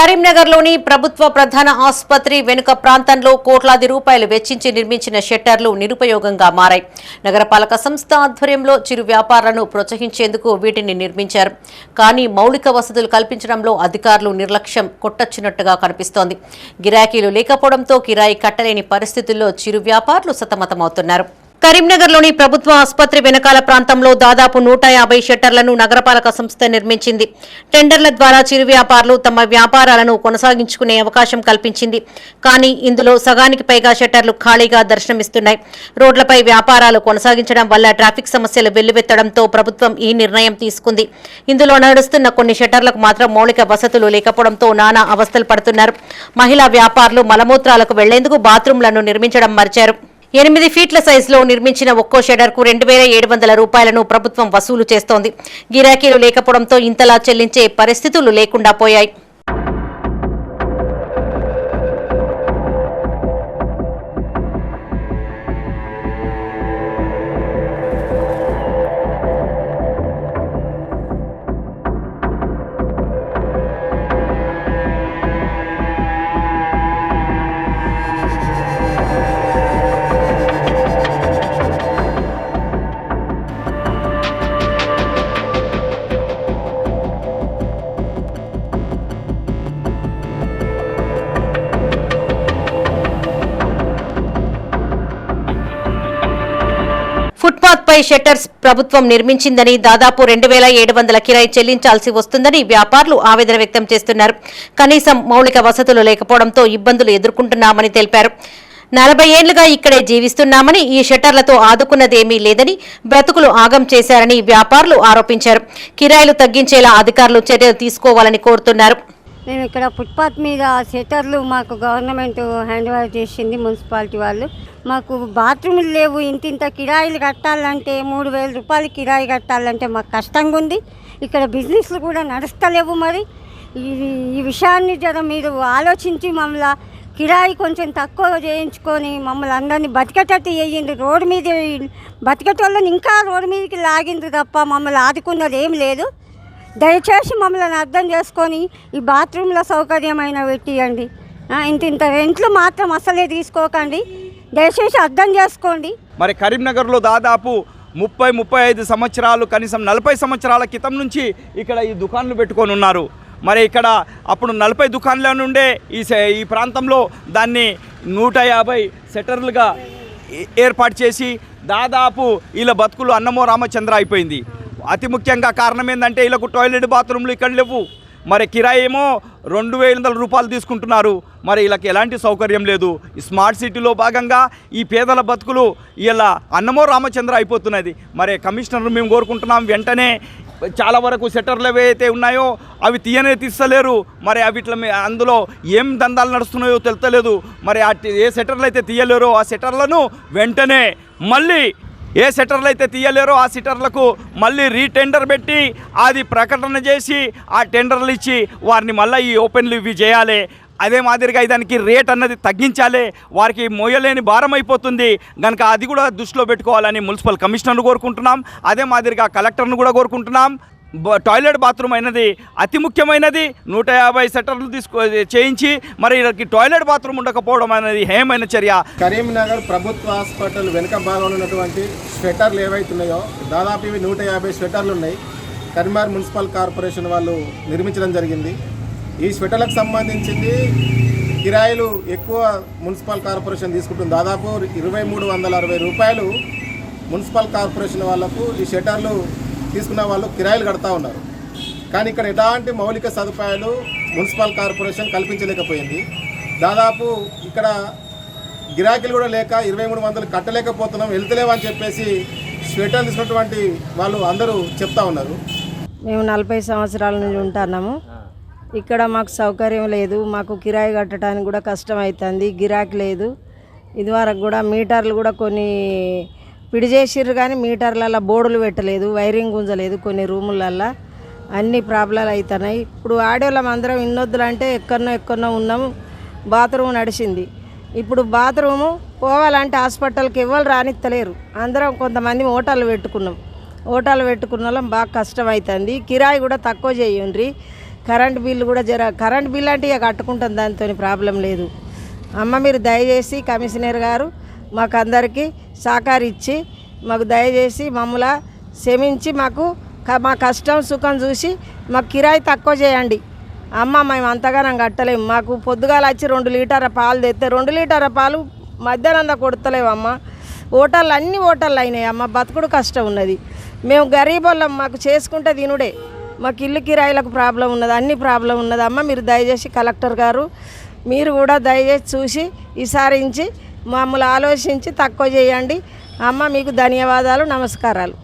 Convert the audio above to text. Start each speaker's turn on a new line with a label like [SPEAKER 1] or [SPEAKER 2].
[SPEAKER 1] కరీంనగర్లోని ప్రభుత్వ ప్రధాన ఆసుపత్రి వెనుక ప్రాంతంలో కోట్లాది రూపాయలు వెచ్చించి నిర్మించిన షెట్టర్లు నిరుపయోగంగా మారాయి. నగరపాలక సంస్థ ఆధ్వర్యంలో చిరు వ్యాపారాలను ప్రోత్సహించేందుకు వీటిని నిర్మించారు. కానీ మౌలిక వసతులు కల్పించడంలో అధికారులు నిర్లక్ష్యం కొట్టొచ్చినట్టుగా కనిపిస్తోంది. గిరాకీలు లేకపోవడంతో కిరాయి కట్టలేని పరిస్థితుల్లో చిరు వ్యాపారులు సతమతమవుతున్నారు. కరీంనగర్లోని ప్రభుత్వ ఆసుపత్రి వెనకాల ప్రాంతంలో దాదాపు నూట యాభై షట్టర్లను నగరపాలక సంస్థ నిర్మించింది. టెండర్ల ద్వారా చిరు వ్యాపారులు తమ వ్యాపారాలను కొనసాగించుకునే అవకాశం కల్పించింది. కానీ ఇందులో సగానికి పైగా షట్టర్లు ఖాళీగా దర్శనమిస్తున్నాయి. రోడ్లపై వ్యాపారాలు కొనసాగించడం వల్ల ట్రాఫిక్ సమస్యలు వెల్లువెత్తడంతో ప్రభుత్వం ఈ నిర్ణయం తీసుకుంది. ఇందులో నడుస్తున్న కొన్ని షట్టర్లకు మాత్రం మౌలిక వసతులు లేకపోవడంతో నానా అవస్థలు పడుతున్నారు. మహిళా వ్యాపారులు మలమూత్రాలకు వెళ్ళేందుకు బాత్రూంలను నిర్మించడం మరిచారు. ఎనిమిది ఫీట్ల సైజులో నిర్మించిన ఒక్కో షెడర్కు రెండు వేల ఏడు వందల రూపాయలను ప్రభుత్వం వసూలు చేస్తోంది. గిరాకీలు లేకపోవడంతో ఇంతలా చెల్లించే పరిస్థితులు లేకుండా పోయాయి. ముప్పై షట్టర్స్ ప్రభుత్వం నిర్మించిందని దాదాపు రెండు వేల ఏడు వందల కిరాయి చెల్లించాల్సి వస్తుందని వ్యాపారులు ఆవేదన వ్యక్తం చేస్తున్నారు. కనీసం మౌలిక వసతులు లేకపోవడంతో ఇబ్బందులు ఎదుర్కొంటున్నామని తెలిపారు. నలభై ఏళ్ళుగా ఇక్కడే జీవిస్తున్నామని ఈ షట్టర్లతో ఆదుకున్నదేమీ లేదని బ్రతుకులు ఆగం చేశారని వ్యాపారులు ఆరోపించారు. కిరాయిలు తగ్గించేలా అధికారులు చర్యలు తీసుకోవాలని కోరుతున్నారు.
[SPEAKER 2] మేము ఇక్కడ ఫుట్పాత్ మీద సెటర్లు మాకు గవర్నమెంట్ హ్యాండ్ ఓవర్ చేసింది మున్సిపాలిటీ వాళ్ళు. మాకు బాత్రూములు లేవు. ఇంత ఇంత కిరాయిలు కట్టాలంటే మూడు వేల రూపాయలు కిరాయి కట్టాలంటే మాకు కష్టంగా ఉంది. ఇక్కడ బిజినెస్లు కూడా నడుస్తలేవు మరి. ఇది ఈ విషయాన్ని జర మీరు ఆలోచించి మమ్మల్ని కిరాయి కొంచెం తక్కువ చేయించుకొని మమ్మల్ని అందరినీ బతికేటట్టు చేయండి. రోడ్డు మీద బతికేటోళ్ళని ఇంకా రోడ్డు మీదకి లాగింది తప్ప మమ్మల్ని ఆదుకున్నది ఏం లేదు. దయచేసి మమ్మల్ని అర్థం చేసుకొని ఈ బాత్రూంలో సౌకర్యమైన పెట్టియండి ఇంత ఇంత రెంట్లు మాత్రం అసలే తీసుకోకండి. దయచేసి అర్థం చేసుకోండి.
[SPEAKER 3] మరి కరీంనగర్లో దాదాపు ముప్పై ముప్పై ఐదు సంవత్సరాలు కనీసం నలభై సంవత్సరాల క్రితం నుంచి ఇక్కడ ఈ దుకాన్లు పెట్టుకొని ఉన్నారు. మరి ఇక్కడ అప్పుడు నలభై దుకాన్ల నుండే ఈ సే- ఈ ప్రాంతంలో దాన్ని నూట యాభై సెటర్లుగా ఏ- ఏర్పాటు చేసి దాదాపు వీళ్ళ బతుకులు అన్నమో రామచంద్ర అయిపోయింది. అతి ముఖ్యంగా కారణం ఏంటంటే వీళ్ళకు టాయిలెట్ బాత్రూమ్లు ఇక్కడ లేవు. మరి కిరాయి ఏమో రెండు వేల వందల రూపాయలు తీసుకుంటున్నారు. మరి వీళ్ళకి ఎలాంటి సౌకర్యం లేదు. ఈ స్మార్ట్ సిటీలో భాగంగా ఈ పేదల బతుకులు ఇలా అన్నమో రామచంద్ర అయిపోతున్నది. మరి కమిషనర్ మేము కోరుకుంటున్నాం. వెంటనే చాలా వరకు సెటర్లు ఏవైతే ఉన్నాయో అవి తీయనే తీస్తలేరు. మరి అవిట్ల అందులో ఏం దందాలు నడుస్తున్నాయో తెలుతలేదు. మరి ఏ సెటర్లు అయితే తీయలేరో ఆ సెటర్లను వెంటనే మళ్ళీ ఏ సెటర్లు అయితే తీయలేరో ఆ సెటర్లకు మళ్ళీ రీటెండర్ పెట్టి అది ప్రకటన చేసి ఆ టెండర్లు ఇచ్చి వారిని మళ్ళీ ఈ ఓపెన్లు ఇవి చేయాలి. అదే మాదిరిగా దానికి రేట్ అన్నది తగ్గించాలి. వారికి మోయలేని భారం అయిపోతుంది. కనుక అది కూడా దృష్టిలో పెట్టుకోవాలని మున్సిపల్ కమిషనర్ను కోరుకుంటున్నాం. అదే మాదిరిగా కలెక్టర్ను కూడా కోరుకుంటున్నాం. టాయిలెట్ బాత్రూమ్ అయినది అతి ముఖ్యమైనది. నూట యాభై సెటర్లు తీసుకో చేయించి మరి వీళ్ళకి టాయిలెట్ బాత్రూమ్ ఉండకపోవడం అనేది హేమైన చర్య.
[SPEAKER 4] కరీంనగర్ ప్రభుత్వ హాస్పిటల్ వెనుక భాగంలో ఉన్నటువంటి స్వెటర్లు ఏవైతున్నాయో దాదాపు ఇవి నూట యాభై స్వెటర్లు ఉన్నాయి. కరీంనగర్ మున్సిపల్ కార్పొరేషన్ వాళ్ళు నిర్మించడం జరిగింది. ఈ స్వెటర్లకు సంబంధించింది కిరాయిలు ఎక్కువ మున్సిపల్ కార్పొరేషన్ తీసుకుంటుంది. దాదాపు ఇరవై మూడు వందల అరవై రూపాయలు మున్సిపల్ కార్పొరేషన్ వాళ్ళకు ఈ షటర్లు తీసుకున్న వాళ్ళు కిరాయిలు కడతా ఉన్నారు. కానీ ఇక్కడ ఎలాంటి మౌలిక సదుపాయాలు మున్సిపల్ కార్పొరేషన్ కల్పించలేకపోయింది. దాదాపు ఇక్కడ గిరాకీలు కూడా లేక ఇరవై మూడు వందలు కట్టలేకపోతున్నాం వెళ్తలేమని చెప్పేసి స్వెటర్లు తీసుకున్నటువంటి వాళ్ళు అందరూ చెప్తా ఉన్నారు.
[SPEAKER 5] మేము నలభై సంవత్సరాల నుంచి ఉంటున్నాము. ఇక్కడ మాకు సౌకర్యం లేదు మాకు కిరాయి కట్టడానికి కూడా కష్టం అవుతుంది గిరాకీ లేదు. ఇదివరకు కూడా మీటర్లు కూడా కొన్ని పిడి చేసిర్రు కానీ మీటర్లలో బోర్డులు పెట్టలేదు వైరింగ్ గుంజలేదు కొన్ని రూములల్లో. అన్ని ప్రాబ్లాలు అవుతున్నాయి ఇప్పుడు ఆడవాళ్ళం అందరం ఇన్నొద్దులు అంటే ఎక్కడనో ఎక్కడనో ఉన్నాము. బాత్రూమ్ నడిచింది. ఇప్పుడు బాత్రూము పోవాలంటే హాస్పిటల్కి ఇవ్వాలి రానిత్తలేరు. అందరం కొంతమంది హోటల్ పెట్టుకున్నాం. హోటల్ పెట్టుకున్న వాళ్ళం బాగా కష్టం అవుతుంది కిరాయి కూడా తక్కువ చేయండి కరెంట్ బిల్లు కూడా జర కరెంట్ బిల్ అంటే ఇక కట్టుకుంటాం దానితో ప్రాబ్లం లేదు. అమ్మ మీరు దయచేసి కమిషనర్ గారు మాకు అందరికీ సహకరించి మాకు దయచేసి మమ్మల క్షమించి మాకు మా కష్టం సుఖం చూసి మాకు కిరాయి తక్కువ చేయండి. అమ్మ మేము అంతగానం కట్టలేము. మాకు పొద్దుగాల వచ్చి రెండు లీటర్ల పాలు తెస్తే రెండు లీటర్ల పాలు మధ్యాహ్నం కొడతలేవమ్మ. హోటళ్ళు అన్ని హోటళ్ళు అయినాయి అమ్మ బతుకుడు కష్టం ఉన్నది. మేము గరీబోళ్ళం మాకు చేసుకుంటే తినుడే. మాకు ఇల్లు కిరాయిలకు ప్రాబ్లం ఉన్నది అన్ని ప్రాబ్లం ఉన్నది అమ్మ. మీరు దయచేసి కలెక్టర్ గారు మీరు కూడా దయచేసి చూసి విసారించి మమ్మల్ని ఆలోచించి తక్కువ చేయండి. అమ్మ మీకు ధన్యవాదాలు నమస్కారాలు.